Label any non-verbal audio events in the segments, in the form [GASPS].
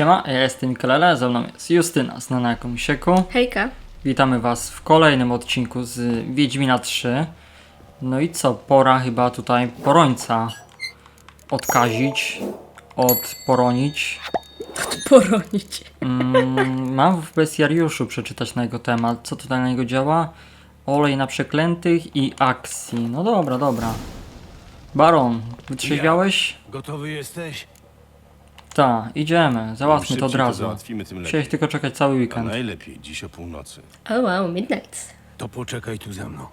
Siema, ja jestem Mikelele, ze mną jest Justyna, znana jako Misieku. Hejka. Witamy Was w kolejnym odcinku z Wiedźmina 3. No i co, pora chyba tutaj porońca odkazić, odporonić. Poronić. Mm, mam w bestiariuszu przeczytać na jego temat, co tutaj na niego działa. Olej na przeklętych i akcji. No dobra, dobra. Baron, wytrzeźwiałeś? Gotowy jesteś? Tak, idziemy, załatwmy to od szybciej razu. załatwimy, tym Musiałeś lepiej. tylko czekać cały A weekend. najlepiej dziś o północy. O wow, midnight. To poczekaj tu ze mną.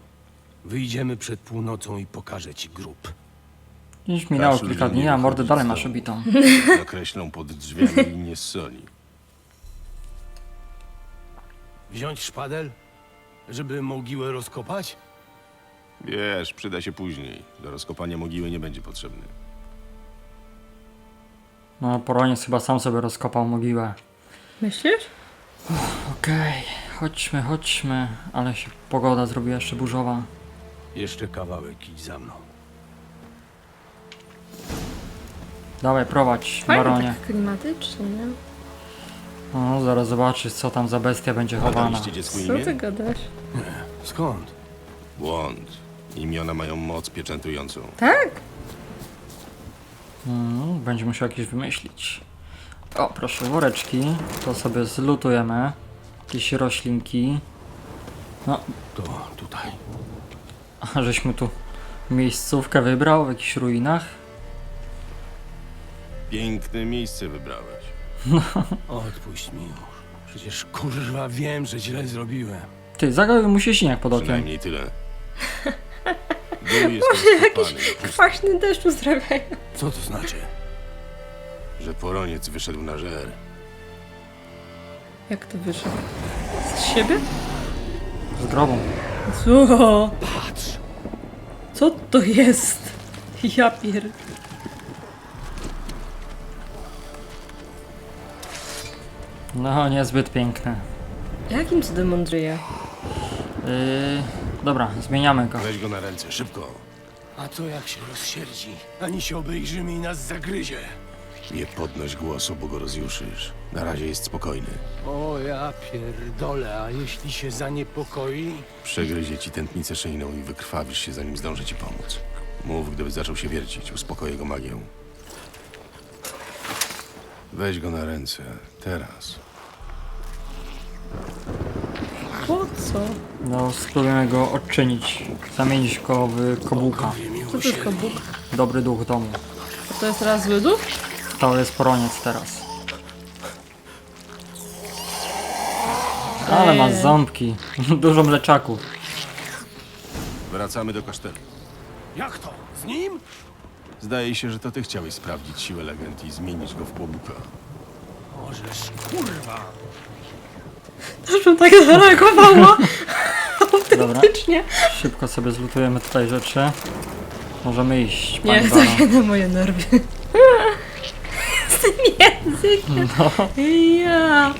Wyjdziemy przed północą i pokażę ci grób. Już minęło kilka dni, a mordę dalej z masz domu. obitą. [LAUGHS] Nakreślą pod drzwiami linię z soli. Wziąć szpadel? Żeby mogiłę rozkopać? Wiesz, przyda się później. Do rozkopania mogiły nie będzie potrzebny. No, poroniec chyba sam sobie rozkopał mogiłę. Myślisz? Okej, chodźmy, chodźmy. Ale się pogoda zrobiła jeszcze burzowa. Jeszcze kawałek idź za mną. Dawaj, prowadź, Fajnie, baronie. tak klimatycznie, nie? No, zaraz zobaczysz, co tam za bestia będzie chowana. Podaliście dziecku Co ty imię? gadasz? Skąd? Błąd. Imiona mają moc pieczętującą. Tak? Mm, będzie musiał jakieś wymyślić. O, proszę, woreczki. To sobie zlutujemy. Jakieś roślinki. No, To tutaj. a żeśmy tu miejscówkę wybrał w jakichś ruinach. Piękne miejsce wybrałeś. Odpuść mi już. Przecież kurwa wiem, że źle zrobiłem. Ty, zagały mu się śnieg pod okiem. Przynajmniej tyle. [LAUGHS] Dół jest rozkopany, Kwaśny deszcz uzdrawiają. Co to znaczy? że poroniec wyszedł na żer. Jak to wyszło? Z siebie? Z grobą. Co? Patrz! Co to jest? Ja pier... No, niezbyt piękne. Jakim cudem mądrzeje? Yy, dobra, zmieniamy go. Weź go na ręce, szybko. A co jak się rozsierdzi? Ani się obejrzymy i nas zagryzie. Nie podnoś głosu, bo go rozjuszysz. Na razie jest spokojny. O ja pierdolę, a jeśli się zaniepokoi? Przegryzie ci tętnicę szyjną i wykrwawisz się, zanim zdąży ci pomóc. Mów, gdyby zaczął się wiercić, uspokoję go magią. Weź go na ręce, teraz. Po co? No, spróbujemy go odczynić. Zamienić go w kobułka. Co to jest kobuk? Dobry duch domu. To jest teraz zły duch? To jest poroniec teraz. Ale ma Eee. ząbki. [LAUGHS] Dużo mleczaków. Wracamy do kasztelu. Jak to? Z nim? Zdaje się, że to ty chciałeś sprawdzić siłę legend i zmienić go w kłobuka. Możesz, kurwa! Też bym tak zareagowała. [LAUGHS] Dobra, Autentycznie. szybko sobie zlutujemy tutaj rzeczy. Możemy iść, Nie, pani to Baron. nie na moje nerwy. [LAUGHS] Z tym językiem. No, Ja.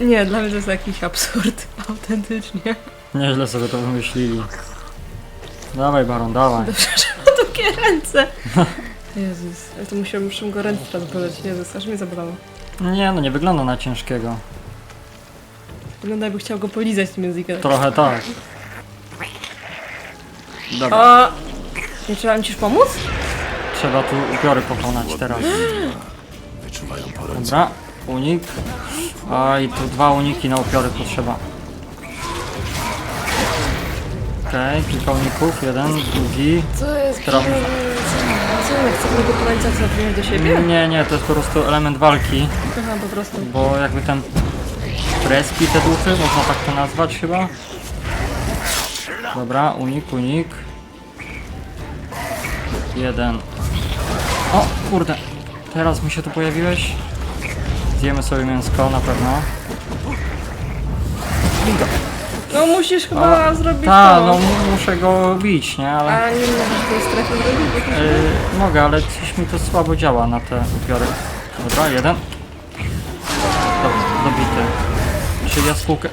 Nie, dla mnie to jest jakiś absurd. Autentycznie. nieźle sobie to wymyślili. Dawaj, Baron, dawaj. Ma takie ręce. Jezus, ja to musiałam, go ręce teraz boleć. Jezus, aż mnie zabolało. Nie, no nie wygląda na ciężkiego. Wygląda jakby chciał go polizać tym językiem. Trochę tak. Dobra, O! Nie trzeba mi ci już pomóc? trzeba tu upiory pokonać teraz. Wyczuwają. Dobra, unik. A i tu dwa uniki na upiory potrzeba. Okej, kilka uników, jeden, drugi. Co jest? Teraz- Co, chcę tego policjanta zabrać do siebie? Nie, nie, to jest po prostu element walki, Aha, po prostu. bo jakby ten preski te duchy, można tak to nazwać chyba. Dobra, unik, unik. Jeden. O, kurde, teraz mi się tu pojawiłeś. Zjemy sobie mięsko na pewno. Bingo. No musisz chyba zrobić Tak, to. no mu- muszę go bić, nie? Ale A nie możesz tej strefy zrobić? Jakoś... yy, mogę, ale coś mi to słabo działa na te upiory. Dobra, jeden. Dobra, dobity. Czy jaskółkę...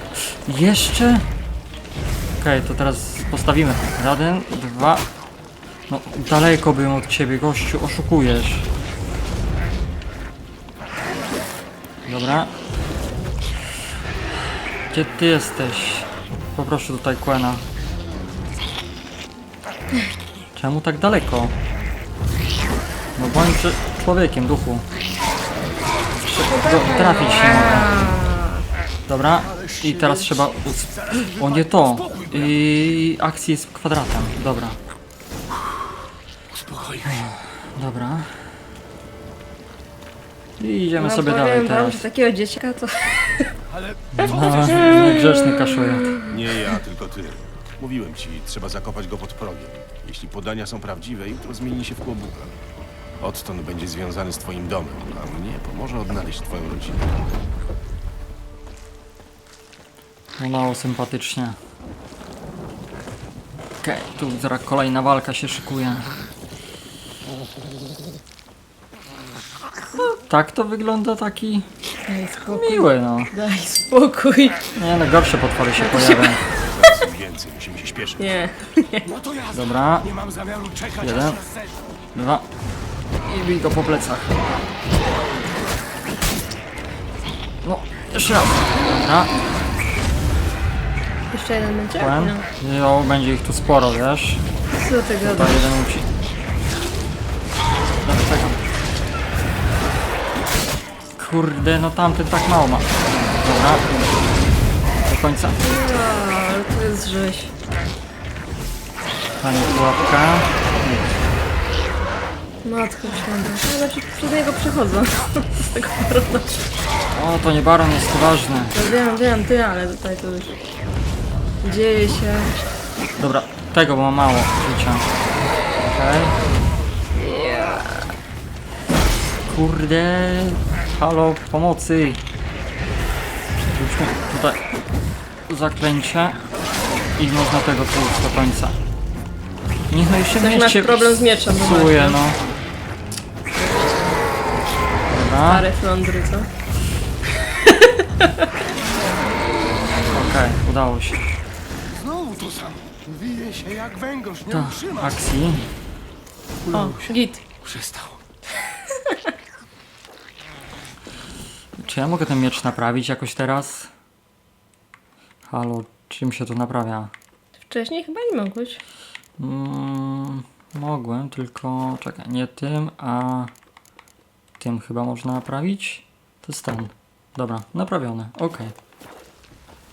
Jeszcze? Okej, to teraz postawimy. Jeden, dwa... No, daleko byłem od ciebie, gościu, oszukujesz. Dobra. Gdzie ty jesteś? Poproszę tutaj Quena. Czemu tak daleko? No bądź człowiekiem, duchu. Go- Trafić nie mogę. Dobra, i teraz trzeba... O nie to! I akcji z kwadratem. Dobra, dobra. I idziemy No sobie powiem dalej wam, teraz. że takiego dzieciaka to... [LAUGHS] Ale No, niegrzeczny kaszujek. Nie ja, tylko ty. Mówiłem ci, trzeba zakopać go pod progiem. Jeśli podania są prawdziwe, jutro zmieni się w kłobuka. Odtąd będzie związany z twoim domem, a mnie pomoże odnaleźć twoją rodzinę. No mało sympatycznie. Okej, tu zaraz kolejna walka się szykuje. Tak to wygląda taki Daj spokój. miły, no. Daj spokój. Nie no, gorsze potwory się pojawiają. Zaraz im więcej, musimy się śpieszyć. Nie. no to Dobra, nie mam zamiaru czekać Jeden. aż dwa. I bij go po plecach. No, jeszcze raz. Dobra, Jeszcze jeden będzie? Quen. No. Jo, będzie ich tu sporo, wiesz. Co ty gadasz? jeden musi. Kurde, no tamten tak mało ma. Dobra. Do końca. Ale to jest rzeź. Pani pułapka. Matko święta. Znaczy przed niego przechodzę. [LAUGHS] Z tego powodu. O, to nie baron jest to ważne. No wiem, wiem, ty, ale tutaj to już... Dzieje się. Dobra, tego, bo ma mało życia. Okej. Kurde. Halo, pomocy. Rzućmy tutaj zaklęcie. I można tego tu do końca. Niech no jeszcze Coś mieć masz się problem z mieczem, bo psuje, no. no. Dobra, Stare flądry, co? [LAUGHS] okej, udało się. Znowu to samo. Wije się jak węgorz, nie utrzyma. akcji. O, git. Przestał. Czy ja mogę ten miecz naprawić jakoś teraz? Halo, czym się to naprawia? Wcześniej chyba nie mogłeś. Mm, mogłem, tylko czekaj, nie tym, a tym chyba można naprawić. To jest ten. Dobra, naprawione, okej.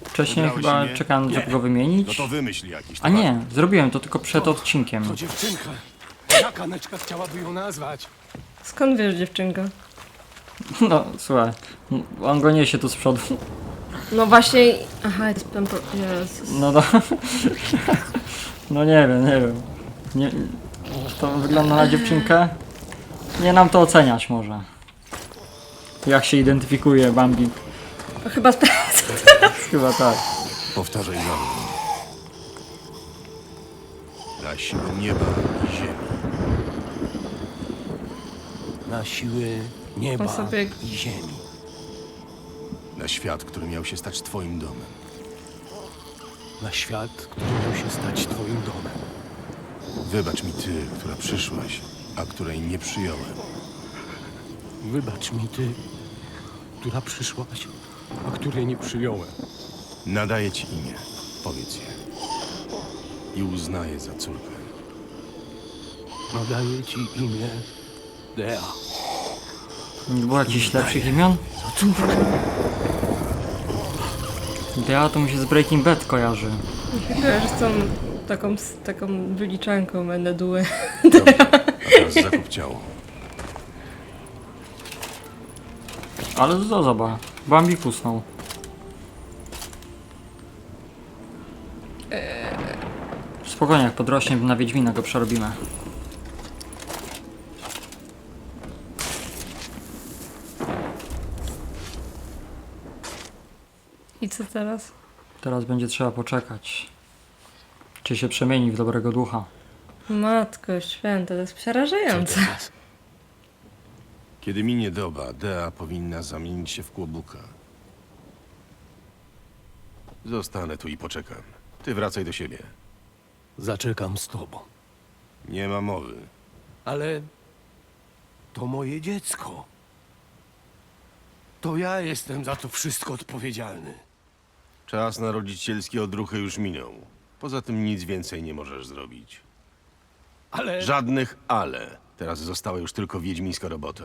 Wcześniej Wybrałeś chyba imię? czekałem, żeby Nie. go wymienić. No to wymyśl jakiś. A nie, zrobiłem to tylko przed odcinkiem. To dziewczynka. Jaka neczka chciałaby ją nazwać? Skąd wiesz, dziewczynka? No, słuchaj, on go niesie tu z przodu. No właśnie... Aha, jest tam po... Jezus. No do... No nie wiem, nie wiem. Nie, to wygląda na dziewczynkę? Nie nam to oceniać może. Jak się identyfikuje Bambi? To chyba sprawdzę. Chyba tak. Powtarzaj za mną. Na siłę nieba i ziemi. Na siły nieba On sobie- i ziemi. Na świat, który miał się stać twoim domem. Na świat, który miał się stać twoim domem. Wybacz mi ty, która przyszłaś, a której nie przyjąłem. Wybacz mi ty, która przyszłaś, a której nie przyjąłem. Nadaję ci imię. Powiedz je. I uznaję za córkę. Nadaję ci imię Dea. Nie było jakichś lepszych imion? Dea to mi się z Breaking Bad kojarzy. Wiesz, z tą taką, z taką wyliczanką będę duły. Dobrze, a teraz zakup ciało. Ale to zobacz. Bambi kusnął. Spokojnie, jak podrośnie na Wiedźmina go przerobimy. I co teraz? Teraz będzie trzeba poczekać. Czy się przemieni w dobrego ducha. Matko święta, to jest przerażające. Kiedy minie doba, Dea powinna zamienić się w kłobuka. Zostanę tu i poczekam. Ty wracaj do siebie. Zaczekam z tobą. Nie ma mowy. Ale to moje dziecko. To ja jestem za to wszystko odpowiedzialny. Czas na rodzicielskie odruchy już minął. Poza tym nic więcej nie możesz zrobić. Ale... Żadnych ale. Teraz została już tylko wiedźmińska robota.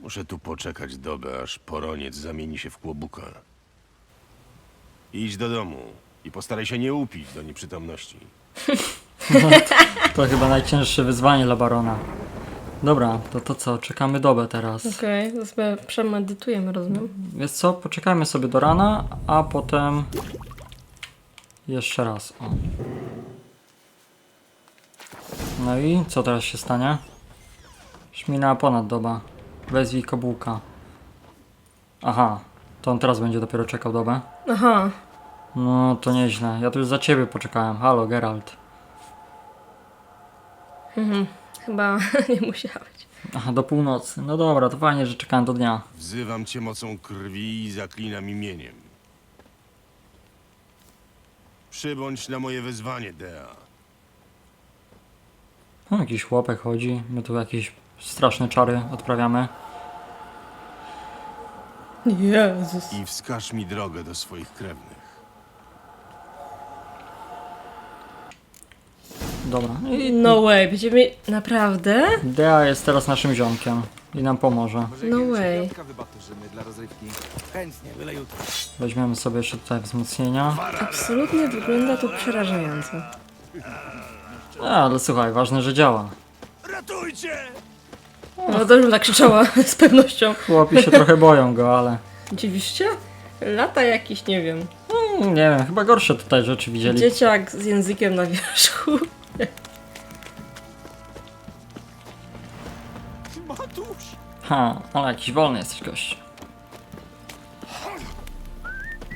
Muszę tu poczekać dobę, aż poroniec zamieni się w kłobuka. Idź do domu i postaraj się nie upić do nieprzytomności. [LAUGHS] To chyba najcięższe wyzwanie dla barona. Dobra, to to co? Czekamy dobę teraz. Okej, to sobie przemedytujemy, rozumiem. Wiesz co? Poczekajmy sobie do rana, a potem... Jeszcze raz. O. No i co teraz się stanie? Już minęła ponad doba. Wezwij kobułka. Aha, to on teraz będzie dopiero czekał dobę. Aha, No to nieźle. Ja tu już za ciebie poczekałem. Halo, Geralt. Chyba [LAUGHS] nie musiałeś. Aha, do północy. No dobra, to fajnie, że czekałem do dnia. Wzywam cię mocą krwi i zaklinam imieniem. Przybądź na moje wezwanie, Dea. No, jakiś chłopek chodzi. My tu jakieś straszne czary odprawiamy. Jezus. I wskaż mi drogę do swoich krewnych. Dobra. I No way, będziemy... Naprawdę? Dea jest teraz naszym ziomkiem i nam pomoże. No way. Piątka wybaturzymy dla rozrywki. Chętnie, byle jutro. Weźmiemy sobie jeszcze tutaj wzmocnienia. Absolutnie wygląda to przerażająco. A, ale słuchaj, ważne, że działa. No dobrze bym tak krzyczała, z pewnością. Chłopi się trochę boją go, ale... Się? Lata jakiś, nie wiem. Mm, nie wiem, chyba gorsze tutaj rzeczy widzieli. Dzieciak z językiem na wierzchu. Ha, ale jakiś wolny jesteś gość.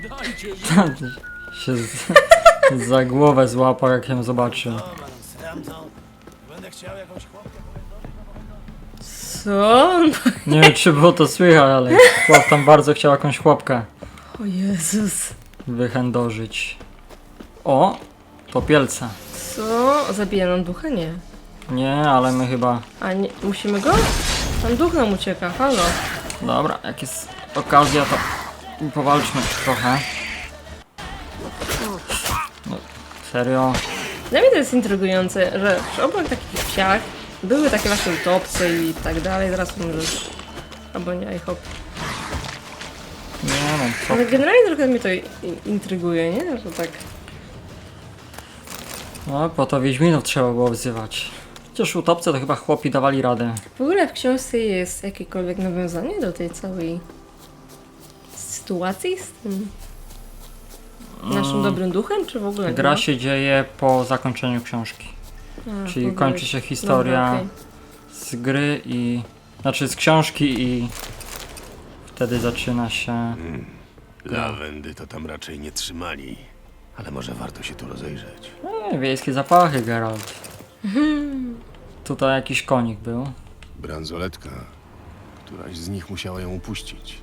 Dajcie [LAUGHS] się z, za głowę złapał, jak ją zobaczył. Co? Nie wiem, czy było to słychać, ale chłop tam bardzo chciał jakąś chłopkę O Jezus. wychędożyć. O, topielce. Co? Zabija nam ducha? Nie. Nie, ale my chyba... A nie, musimy go? Tam duch nam ucieka, halo. Dobra, jak jest okazja, to powalczmy trochę. No, serio? Dla mnie to jest intrygujące, że przy obok takich wsiach były takie właśnie utopce i tak dalej, zaraz umrzesz. Albo nie, i hop. Nie no, co? Ale generalnie trochę mnie to intryguje, nie? Że tak... No, po to Wiedźminów trzeba było wzywać. Chociaż utopce to chyba chłopi dawali radę. W ogóle w książce jest jakiekolwiek nawiązanie do tej całej sytuacji z tym naszym dobrym duchem, czy w ogóle nie Gra ma? się dzieje po zakończeniu książki. A, Czyli w ogóle- kończy się historia Dobra, okej. z gry i... Znaczy z książki i... Wtedy zaczyna się... Lawendy to tam raczej nie trzymali. Ale może warto się tu rozejrzeć. E, wiejskie zapachy, Geralt. [LAUGHS] Tutaj jakiś konik był. Bransoletka. Któraś z nich musiała ją upuścić.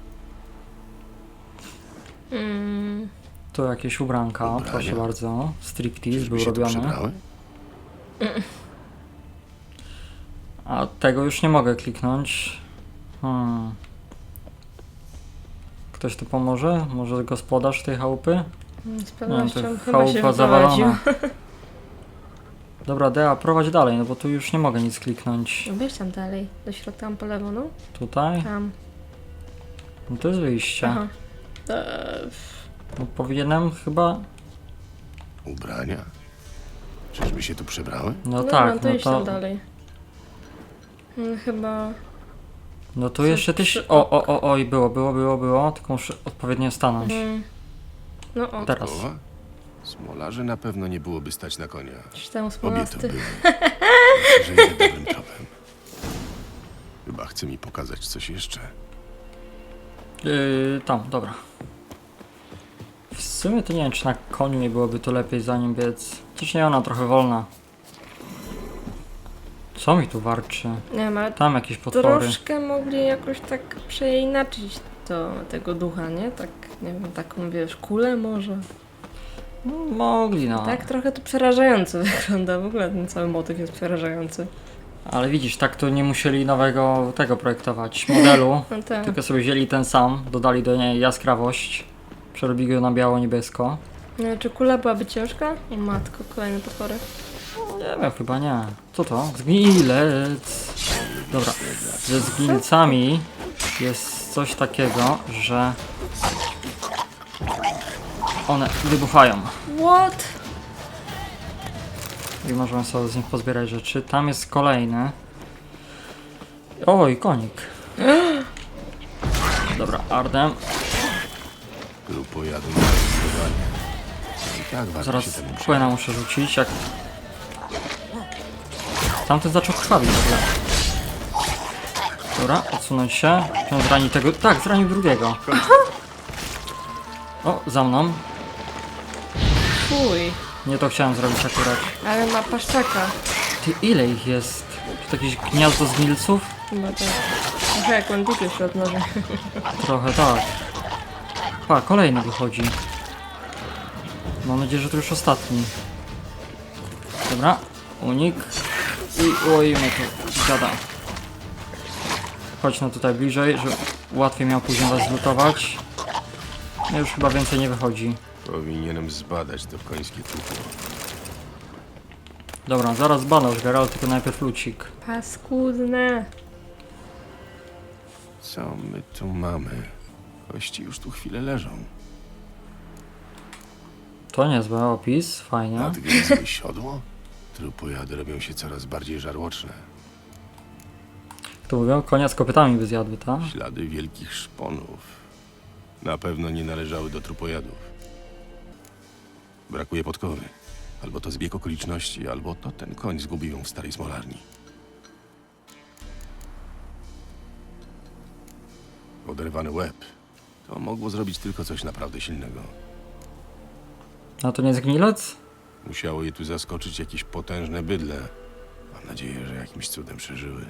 Mm, Tu jakieś ubranka, Ubrania. proszę bardzo. Striptease Czyżby był się tu robiony. przebrały? A tego już nie mogę kliknąć. Hmm. Ktoś tu pomoże? Może gospodarz tej chałupy? z pewnością to chyba się wyprowadził. zawalona. [LAUGHS] Dobra, Dea, prowadź dalej, no bo tu już nie mogę nic kliknąć. No weź tam dalej, do środka tam po lewo, no. Tutaj? Tam. No to jest wyjście. Aha. Eee, No, powinienem chyba... Ubrania? Czyżby się tu przebrały? No dobra, tak, to no idź tam to... dalej. Mm, Chyba... No tu jeszcze tyś... O, o, o, oj, było, było, było, było, tylko muszę odpowiednio stanąć. Mm, no o, Teraz. Smolarzy na pewno nie byłoby stać na konia. czy tam Obie to smolasty. były. Że idę dobrym tropem. Chyba chce mi pokazać coś jeszcze. Yy, tam, dobra. W sumie to nie wiem, czy na koniu nie byłoby to lepiej za nim biec. Chociaż nie, ona trochę wolna. Co mi tu warczy? Nie ale Tam jakieś potwory. troszkę mogli jakoś tak przeinaczyć to, tego ducha, nie? Tak, nie wiem, taką wiesz, kulę może. No, mogli, no. Tak trochę to przerażająco [LAUGHS] wygląda. W ogóle ten cały motyw jest przerażający. Ale widzisz, tak to nie musieli nowego tego projektować, modelu, [LAUGHS] No tak. tylko sobie wzięli ten sam, dodali do niej jaskrawość, przerobili go na biało-niebiesko. No, czy kula byłaby ciężka? O matko, kolejne potwory. Nie wiem, chyba nie. Co to? Zgnilec. Dobra, ze zgnilcami jest coś takiego, że one wybuchają What? i możemy sobie z nich pozbierać rzeczy. Tam jest kolejny. Oj, konik. [GASPS] Dobra, Ardem. Lub pojadą na zbudowanie. I tak warto Zaraz się temu przyjrzeć. płyna muszę rzucić, jak... Tamten zaczął krwawić w ogóle. Dobra, odsunąć się. On zrani tego... Tak, zranił drugiego. O, za mną. Fuj. Nie to chciałem zrobić akurat. Ale ma paszczaka. Ty, ile ich jest? Czy to jakieś gniazdo zgnilców? Chyba tak. Trochę jak bandyty wśród noży. Trochę tak. Pa, kolejny wychodzi. Mam nadzieję, że to już ostatni. Dobra, unik. I łoimy tu dziada. Chodź no tutaj bliżej, żeby łatwiej miał później was zlutować. No już chyba więcej nie wychodzi. Powinienem zbadać to końskie tupło. Dobra, zaraz badasz Geralt, tylko najpierw lucik. Paskudne. Co my tu mamy? Kości już tu chwilę leżą. To niezły opis, fajnie. Nadgryzły siodło? Trupojady robią się coraz bardziej żarłoczne. To mówią, konia z kopytami by zjadły, tak? Ślady wielkich szponów. Na pewno nie należały do trupojadów. Brakuje podkowy. Albo to zbieg okoliczności, albo to ten koń zgubił ją w starej smolarni. Oderwany łeb. To mogło zrobić tylko coś naprawdę silnego. A to nie zgnilec? Musiało je tu zaskoczyć jakieś potężne bydle. Mam nadzieję, że jakimś cudem przeżyły.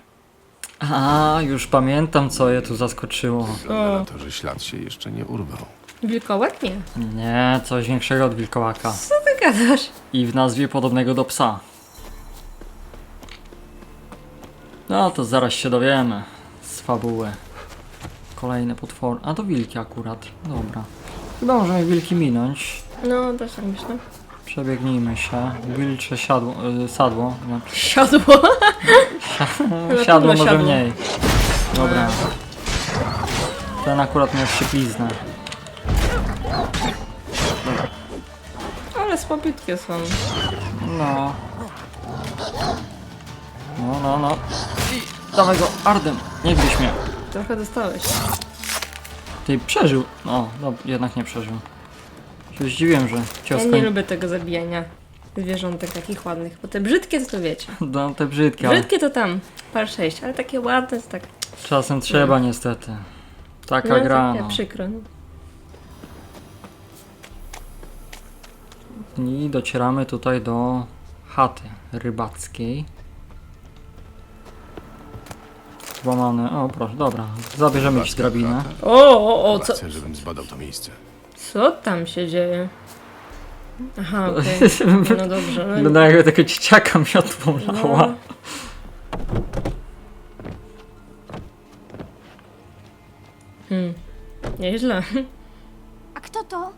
A, już pamiętam co je tu zaskoczyło. Wygląda na to, że ślad się jeszcze nie urwał. Wilkołak nie. Nie, coś większego od wilkołaka. Co ty gadasz? I w nazwie podobnego do psa. No to zaraz się dowiemy z fabuły. Kolejne potwory. A to wilki akurat. Dobra. Chyba możemy wilki minąć. No, też tak myślę. Przebiegnijmy się. Wilcze siadło, y, sadło. No, [LAUGHS] siadło pewno może siadło. mniej. Dobra. Ten akurat miał szczypiznę. Ale słabiutkie są. No. No, no, no. I dawaj go, Ardem. Nie gryź mnie. Trochę dostałeś. Ty przeżył. No, no jednak nie przeżył. Się zdziwiłem, że Ja nie lubię tego zabijania zwierzątek takich ładnych, bo te brzydkie to to wiecie. [LAUGHS] No, te brzydkie, ale Brzydkie to tam, par 6, ale takie ładne to tak. czasem trzeba niestety. Taka no, gra, no. przykro. No. I docieramy tutaj do chaty rybackiej. Złamany, o proszę, dobra. Zabierzemy ci drabinę. O, o, o, co, Chcę, żebym zbadał to miejsce. co tam się dzieje? Aha, [LAUGHS] okej. No dobrze. No, Wygląda jakby tego dzieciaka miotłą lała. no. Hmm. Nieźle. A kto to?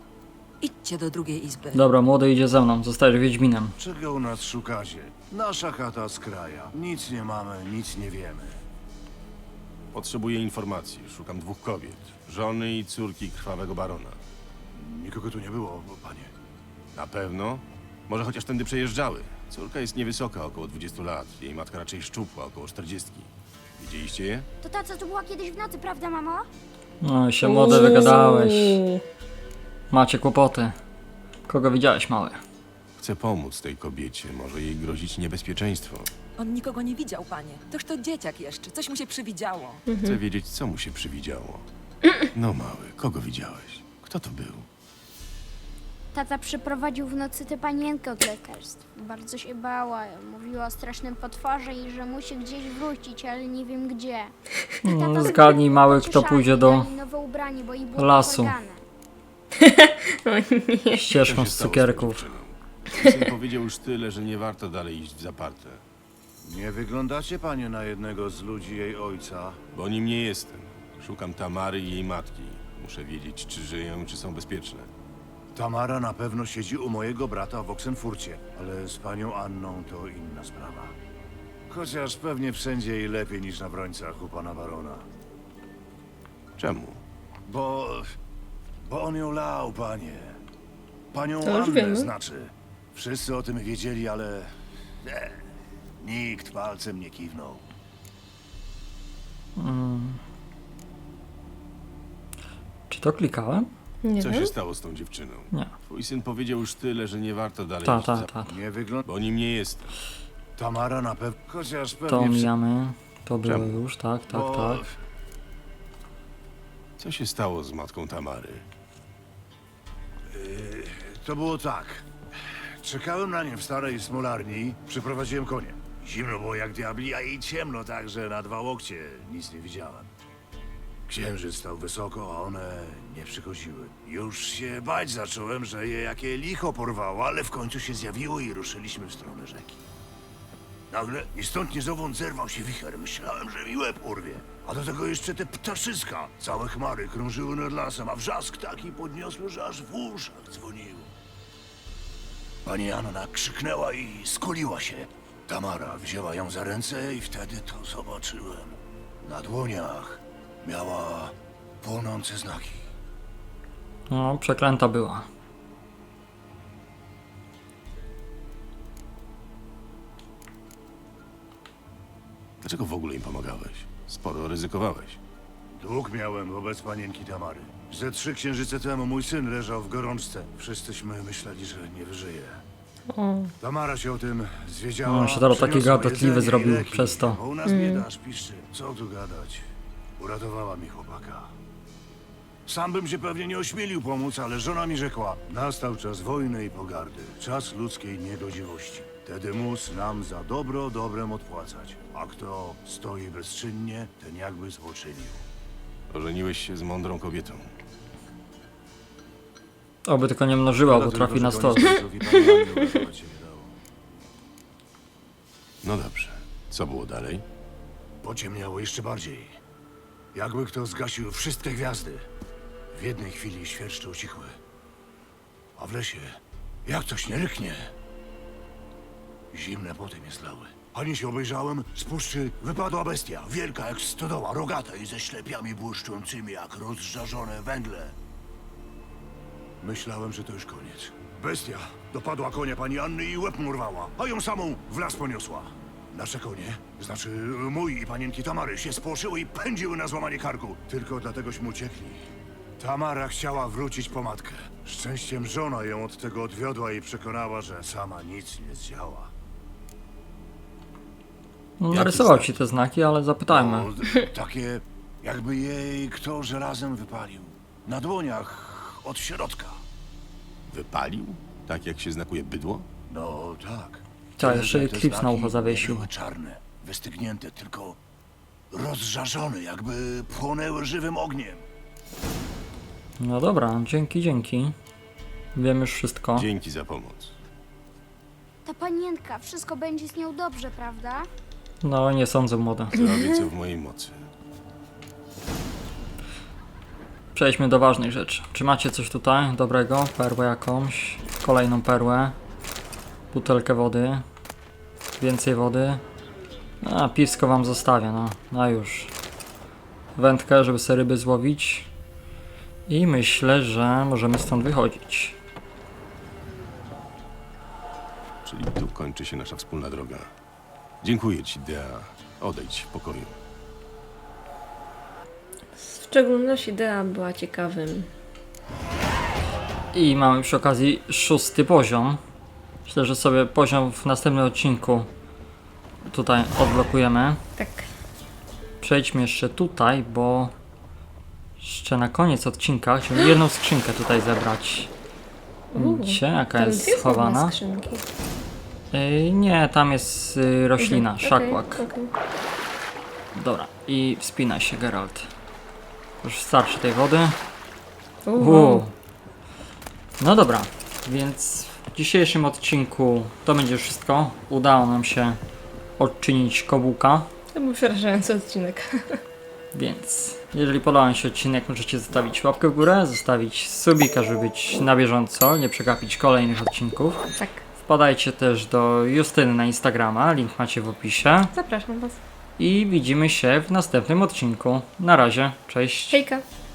Idźcie do drugiej izby. Dobra, młody idzie ze mną, zostajesz Wiedźminem. Czego u nas szukacie? Nasza chata z kraja. Nic nie mamy, nic nie wiemy. Potrzebuję informacji. Szukam dwóch kobiet. Żony i córki krwawego barona. Nikogo tu nie było, panie. Na pewno? Może chociaż tędy przejeżdżały. Córka jest niewysoka, około 20 lat. Jej matka raczej szczupła, około 40. Widzieliście je? To ta, co tu była kiedyś w nocy, prawda, mamo? No się młody wygadałeś. Uuu. Macie kłopoty. Kogo widziałeś, mały? Chcę pomóc tej kobiecie. Może jej grozić niebezpieczeństwo. On nikogo nie widział, panie. Toż to dzieciak jeszcze. Coś mu się przywidziało. Chcę wiedzieć, co mu się przywidziało. No mały, kogo widziałeś? Kto to był? Tata przyprowadził w nocy tę panienkę od lekarstw. Bardzo się bała. Mówiła o strasznym potworze i że musi gdzieś wrócić, ale nie wiem gdzie. I tata Zgadnij, mały, kto pójdzie do dali nowe ubranie, bo jej było lasu. [LAUGHS] potargane. Co ścieżką się z cukierków. Syn powiedział już tyle, że nie warto dalej iść w zaparte. Nie wyglądacie, panie, na jednego z ludzi jej ojca. Bo nim nie jestem. Szukam Tamary i jej matki. Muszę wiedzieć, czy żyją, czy są bezpieczne. Tamara na pewno siedzi u mojego brata w Oksenfurcie, ale z panią Anną to inna sprawa. Chociaż pewnie wszędzie jej lepiej niż na Wrońcach u pana barona. Czemu? Bo... bo on ją lał, panie. Panią To już Annę wiemy. znaczy. Wszyscy o tym wiedzieli, ale... Nie, nikt palcem nie kiwnął. Czy to klikałem? Nie Co wiem. się stało z tą dziewczyną? Nie. Twój syn powiedział już tyle, że nie warto dalej Ta, iść ta, za- ta. Nie wygląda... Bo nim nie jestem. Tamara na pewno... Chociaż pewnie... To wszy- omijamy. To było Czemu? już, tak, tak, bo... tak. Co się stało z matką Tamary? To było tak. Czekałem na nie w starej smolarni, przyprowadziłem konie. Zimno było jak diabli, a i ciemno tak, że na dwa łokcie nic nie widziałem. Księżyc stał wysoko, a one nie przychodziły. Już się bać zacząłem, że je jakie licho porwało, ale w końcu się zjawiło i ruszyliśmy w stronę rzeki. Nagle ni stąd ni zowąd zerwał się wicher. Myślałem, że mi łeb urwie. A do tego jeszcze te ptaszyska. Całe chmary krążyły nad lasem, a wrzask taki podniosły, że aż w uszach dzwoniło. Pani Anna krzyknęła i skuliła się. Tamara wzięła ją za ręce i wtedy to zobaczyłem. Na dłoniach miała płonące znaki. No, przeklęta była. Dlaczego w ogóle im pomagałeś? Sporo ryzykowałeś. Dług miałem wobec panienki Tamary. Ze trzy księżyce temu mój syn leżał w gorączce. Wszyscyśmy myśleli, że nie wyżyje. O, Tamara się o tym zwiedziała. Się teraz taki przyniosła gadatliwy jedzenie i zrobił leki, przez to. Bo u nas bieda aż piszczy. Co tu gadać? Uratowała mi chłopaka. Sam bym się pewnie nie ośmielił pomóc, ale żona mi rzekła. Nastał czas wojny i pogardy. Czas ludzkiej niegodziwości. Wtedy mus nam za dobro dobrem odpłacać. A kto stoi bezczynnie, ten jakby złoczynił. Ożeniłeś się z mądrą kobietą. Oby tylko nie mnożyła, bo Dlatego, trafi że na koniec stos. końców i nie dało. No dobrze. Co było dalej? Pociemniało jeszcze bardziej. Jakby kto zgasił wszystkie gwiazdy. W jednej chwili świerszcze ucichły. A w lesie, jak coś nie ryknie. Zimne poty mnie zlały. Ani się obejrzałem, z puszczy wypadła bestia. Wielka jak stodoła, rogata i ze ślepiami błyszczącymi jak rozżarzone węgle. Myślałem, że to już koniec. Bestia dopadła konia pani Anny i łeb mu rwała, a ją samą w las poniosła. Nasze konie, znaczy mój i panienki Tamary, się spłoszyły i pędziły na złamanie karku. Tylko dlategośmy uciekli. Tamara chciała wrócić po matkę. Szczęściem żona ją od tego odwiodła i przekonała, że sama nic nie zdziała. No, narysował ci te znaki, ale zapytajmy. O, takie, jakby jej kto żelazem wypalił. Na dłoniach, od środka. Wypalił? Tak jak się znakuje bydło? No tak. Tak, jeszcze te klips na ucho zawiesił. Były czarne, wystygnięte, tylko rozżarzone, jakby płonęły żywym ogniem. No dobra, dzięki, dzięki. Wiem już wszystko. Dzięki za pomoc. Ta panienka, wszystko będzie z nią dobrze, prawda? No, nie sądzę, młody. Zrobię co w mojej mocy. Przejdźmy do ważnych rzeczy. Czy macie coś tutaj dobrego? Perłę jakąś? Kolejną perłę. Butelkę wody. Więcej wody. A, piwsko wam zostawię, no. No już. Wędkę, żeby sobie ryby złowić. I myślę, że możemy stąd wychodzić. Czyli tu kończy się nasza wspólna droga. Dziękuję ci, Dea. Odejdź w pokoju. w szczególności idea była ciekawym. I mamy przy okazji szósty poziom. Myślę, że sobie poziom w następnym odcinku tutaj odblokujemy. Tak. Przejdźmy jeszcze tutaj, bo jeszcze na koniec odcinka chciałbym jedną skrzynkę tutaj zebrać. Widzicie, jaka Tam jest dwie są schowana? skrzynki. Yy, nie, tam jest yy, roślina, Mhm, szakłak. okej. Dobra, i wspinaj się, Geralt. Już starczy tej wody. Uuu. No dobra, więc w dzisiejszym odcinku to będzie wszystko. Udało nam się odczynić kobuka. To był przerażający odcinek. [LAUGHS] Więc jeżeli podobał Wam się odcinek, możecie zostawić łapkę w górę, zostawić subika, żeby być na bieżąco, nie przegapić kolejnych odcinków. Tak, Wpadajcie też do Justyny na Instagrama, link macie w opisie. zapraszam was. I widzimy się w następnym odcinku. Na razie, cześć. Hejka!